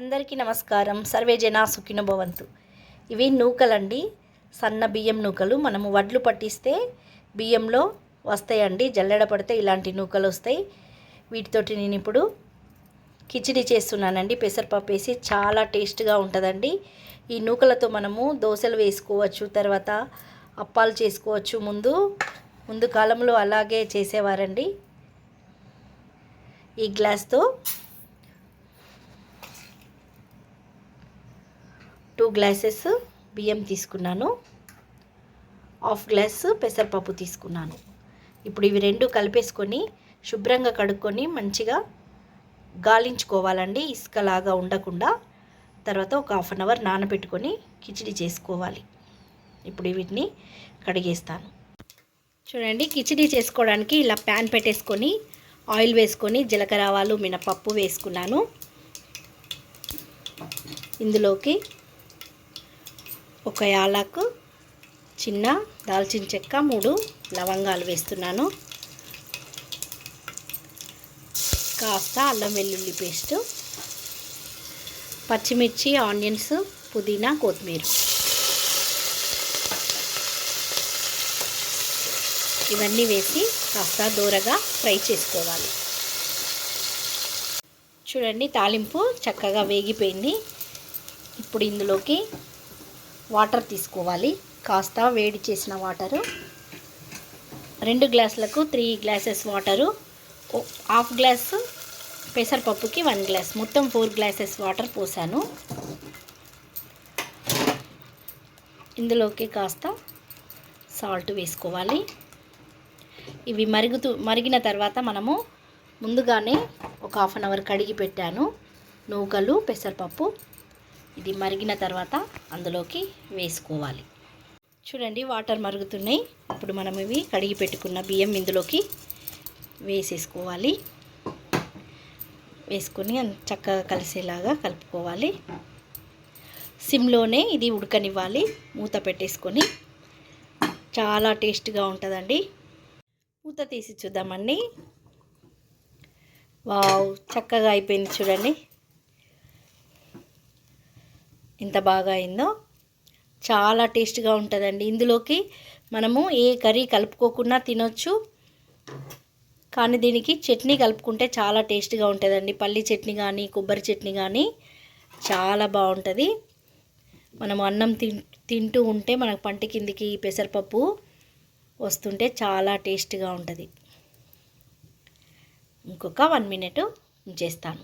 అందరికీ నమస్కారం. సర్వే జనా సుఖినభవంతు. ఇవి నూకలండి. సన్న బియ్యం నూకలు. మనము వడ్లు పట్టిస్తే బియ్యంలో వస్తాయండి. జల్లెడ పడితే ఇలాంటి నూకలు వస్తాయి. వీటితోటి నేను ఇప్పుడు కిచిడి చేస్తున్నానండి. పెసరపప్పు వేసి చాలా టేస్ట్గా ఉంటుందండి. ఈ నూకలతో మనము దోశలు వేసుకోవచ్చు తర్వాత అప్పాలు చేసుకోవచ్చు ముందు. ముందు కాలంలో అలాగే చేసేవారండి. ఈ గ్లాస్తో గ్లాసెస్ బియ్యం తీసుకున్నాను. హాఫ్ గ్లాస్ పెసరపప్పు తీసుకున్నాను. ఇప్పుడు ఇవి రెండు కలిపేసుకొని శుభ్రంగా కడుక్కొని మంచిగా గాలించుకోవాలండి. ఇసుకలాగా ఉండకుండా. తర్వాత ఒక హాఫ్ అన్ అవర్ నానబెట్టుకొని కిచిడి చేసుకోవాలి. ఇప్పుడు వీటిని కడిగేస్తాను. చూడండి కిచిడి చేసుకోవడానికి ఇలా ప్యాన్ పెట్టేసుకొని ఆయిల్ వేసుకొని జీలకర్ర ఆవాలు మినపప్పు వేసుకున్నాను. ఇందులోకి ఒక యాలకు చిన్న దాల్చిన చెక్క మూడు లవంగాలు వేస్తున్నాను. కాస్త అల్లం వెల్లుల్లి పేస్టు పచ్చిమిర్చి ఆనియన్స్ పుదీనా కొత్తిమీర. ఇవన్నీ వేసి కాస్త దూరగా ఫ్రై చేసుకోవాలి. చూడండి తాలింపు చక్కగా వేగిపోయింది. ఇప్పుడు ఇందులోకి వాటర్ తీసుకోవాలి. కాస్త వేడి చేసిన వాటరు. రెండు గ్లాసులకు three glasses water. Half glass పెసరపప్పుకి one glass. మొత్తం ఫోర్ గ్లాసెస్ వాటర్ పోసాను. ఇందులోకి కాస్త సాల్ట్ వేసుకోవాలి. ఇవి మరుగుతూ మరిగిన తర్వాత మనము ముందుగానే ఒక హాఫ్ అన్ అవర్ కడిగి పెట్టాను. నూకలు పెసరపప్పు ఇది మరిగిన తర్వాత అందులోకి వేసుకోవాలి. చూడండి వాటర్ మరుగుతున్నాయి. ఇప్పుడు మనం ఇవి కడిగి పెట్టుకున్న బియ్యం ఇందులోకి వేసేసుకోవాలి. వేసుకొని చక్కగా కలిసేలాగా కలుపుకోవాలి. సిమ్లోనే ఇది ఉడకనివ్వాలి. మూత పెట్టేసుకొని. చాలా టేస్ట్గా ఉంటుందండి. మూత తీసి చూద్దామండి. వావ్ చక్కగా అయిపోయింది చూడండి. ఎంత బాగా అయిందో చాలా టేస్ట్గా ఉంటుందండి. ఇందులోకి మనము ఏ కర్రీ కలుపుకోకుండా తినొచ్చు. కానీ దీనికి చట్నీ కలుపుకుంటే చాలా టేస్ట్గా ఉంటుందండి. పల్లి చట్నీ కానీ కొబ్బరి చట్నీ కానీ చాలా బాగుంటుంది. మనం అన్నం తింటూ ఉంటే మనకు పంట కిందికి పెసరపప్పు వస్తుంటే చాలా టేస్ట్గా ఉంటుంది. ఇంకొక వన్ మినిట్ ఉంచేస్తాను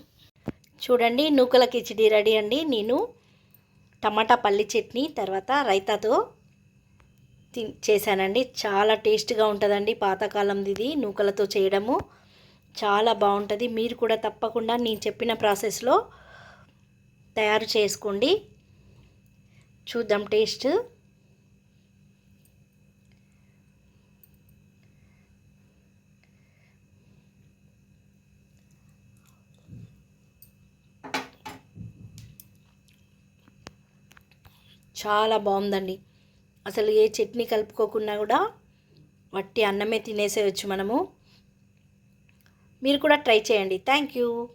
చూడండి నూకల కిచిడి రెడీ అండి. నేను టమాటా పల్లి చట్నీ తర్వాత రైతాతో తి చేశానండి. చాలా టేస్ట్గా ఉంటుందండి పాతకాలంది ఇది నూకలతో చేయడము. చాలా బాగుంటుంది. మీరు కూడా తప్పకుండా నేను చెప్పిన ప్రాసెస్లో తయారు చేసుకోండి. చూద్దాం టేస్ట్. చాలా బాగుందండి. అసలు ఏ చట్నీ కలుపుకోకుండా కూడా వట్టి అన్నమే తినేసేయచ్చు మనము. మీరు కూడా ట్రై చేయండి. Thank you.